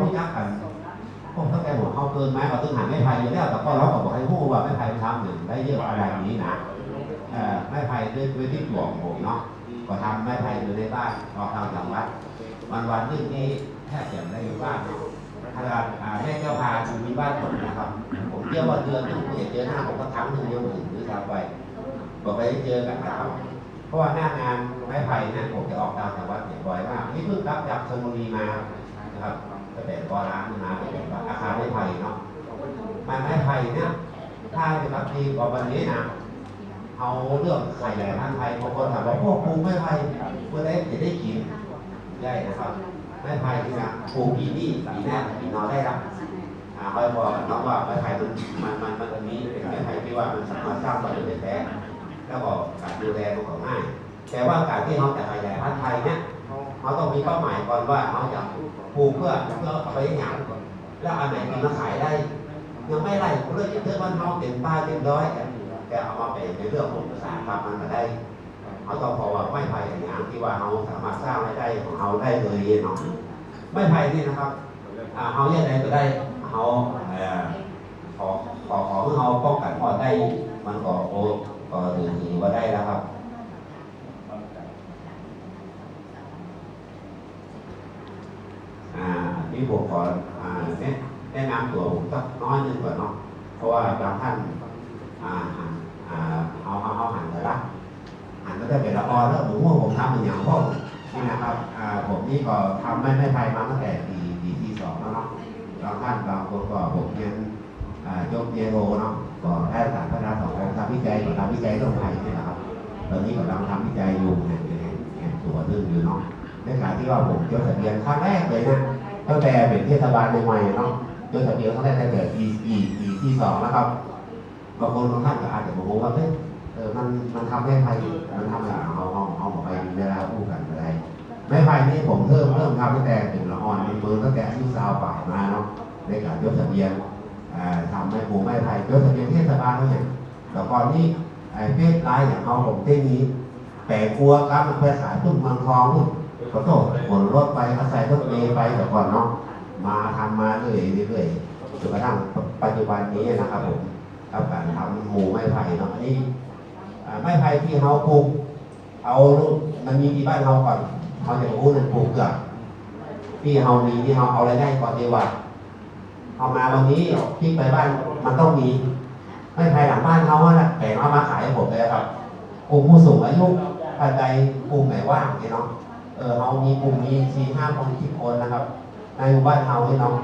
ผู้ยักกันพวกตั้งแต่หัวเขาเกินไหมเอาตึงหันไม่ไผ่อยู่แล้วแต่ก็เราก็บอกให้ผู้ว่าไม่ไผ่ทำหนึ่งได้เยอะอะไรอย่างนี้นะเอ่อไม่ไผ่ด้วยด้วยที่ตัวของผมเนาะก็ทำไม่ไผ่อยู่ในบ้านออกทางจังหวัดวันวันๆนึงนี่แทบจะไม่ได้อยู่บ้านเนาะขนาดอ่าแม่เจ้าพาอยู่ที่บ้านผมนะครับ ผมเชื่อว่าเดือนหนึงผมจะเจอหน้าผมก็ครั้งหนึ่งยังไม่ถึงหรือทำไปบอกไปได้เจอกันนะครับเพราะว่าหน้างานไม้ไผ่เนี่ยผมจะออกตามจังหวัดเนี่ยบ่อยมากนี่เพิ่งรับจากชลบุรีมา นะครับตั้งแต่ก่อร้านมาเป็นอาคารไม้ไผ่เนาะมันไม้ไผ่เนี่ยถ้าจะรับดีกว่าวันนี้นะเอาเรื่องไข่แหล่ท่านไทยบางคนถามว่าพวกปลูกไม้ไผ่เมื่อไรจะได้กินได้นะครับไม้ไผ่ที่นะปลูกปีนี้ปีหน้าปีนอได้รับอ่าคอยบอกน้องว่าไม้ไผ่มันมันมันมันตรงนี้เป็นไม้ไผ่ที่ว่ามันสามารถสร้างประโยชน์ได้แล้วก็การดูแลมันก็ง่ายแต่ว่าการที่เราจะขยายพันธุ์ไทยเนี่ย เราต้องมีเป้าหมายก่อนว่าเราจะปลูกเพื่อเพื่อเอาไปอย่างแล้วอันไหนมีมาขายได้ ยังไม่ไรเรื่องเพื่อนบ้านเราเต็มป้ายเต็มร้อยแต่เอามาเป็นในเรื่องของภาษาทำมันก็ได้เขาต้องพอว่าไม่ไผ่อย่างที่ว่าเราสามารถสร้างรายได้ของเราได้เลยเนาะไม่ไผ่นี่นะครับอ่าเขาอย่างไรก็ได้เขาเออขอขอขอเขาป้องกันพอได้มันก็โอ้ก็ถือถือว่าได้แล้วครับ อ่า นี่ผมขออ่าแนะนำตัวผมสักน้อยนึงก่อนเนาะเพราะว่าบางท่านอ่าอ่าเอาเอาเอาหันเลยละหันก็จะเป็นละครแล้วผมว่าผมทำเป็นอย่างพวกนี่นะครับอ่าผมนี่ก็ทำไม่ไม่ไทยมาตั้งแต่ปีปีที่สองแล้วเนาะบางท่านบางคนก็ผมเรียนอ่ายกเยโอเนาะก็ได้สารพัฒนาของการทำวิจัยก็ทำวิจัยเรื่องไทยนี่แหละครับตอนนี้กำลังทำวิจัยอยู่แห่งแห่งแห่งตัวเรื่องอยู่เนาะในขณะที่ว่าผมยกทะเบียนครั้งแรกเลยนะ ตั้งแต่เป็นเทศบาลใหม่ๆเนาะยกทะเบียนครั้งแรกตั้งแต่ปีปีปีที่สองนะครับบางคนบางท่านก็อาจจะบอกว่าเฮ้ยเออมันมันทำให้ไทยมันทำอะไรเอาเอาเอาเอาไปเวลาพูดกันไปได้ไม้ไผ่นี่ผมเริ่มเริ่มทำตั้งแต่เป็นละอ่อนเป็นมือตั้งแต่อายุสาวป่ามาเนาะในการยกทะเบียนทำให้ผูไม้ไผ่ยกทะเบียนเทศบาลเนี่ยแล้วก่อนนี้ไอ้เพศร้ายอย่างเอาผมเท่นี้แต่กลัวครับมันไปขายตุ้มเมืองทองนู่น ขอโทษขนรถไปอาศัยรถเมย์ไปแต่ก่อนเนาะมาทำมาเรื่อยเรื่อยจนกระทั่งปัจจุบันนี้นะครับผมกับการทำหมูไม้ไผ่เนาะอันนี้ไม้ไผ่ที่เขาปลูกเอาลูกมันมีที่บ้านเราก่อนเขาจะรู้นั่นปลูกเกือกที่เขามีที่เขาเอาอะไรายได้ก่อนดีกว่าเอามาวันนี้ที่ไปบ้านมันต้องมีไม่ภายหลังบ้านเขาอะนะแต่เอามาขายให้ผมเลยครับกลุ่มผู้สูงอายุท่านใดกลุ่มไหนว่างเนี่ยเนาะ เออเฮามีกลุ่มมีสี่ห้าคนที่คนนะครับในหมู่บ้านเฮาที่น้อง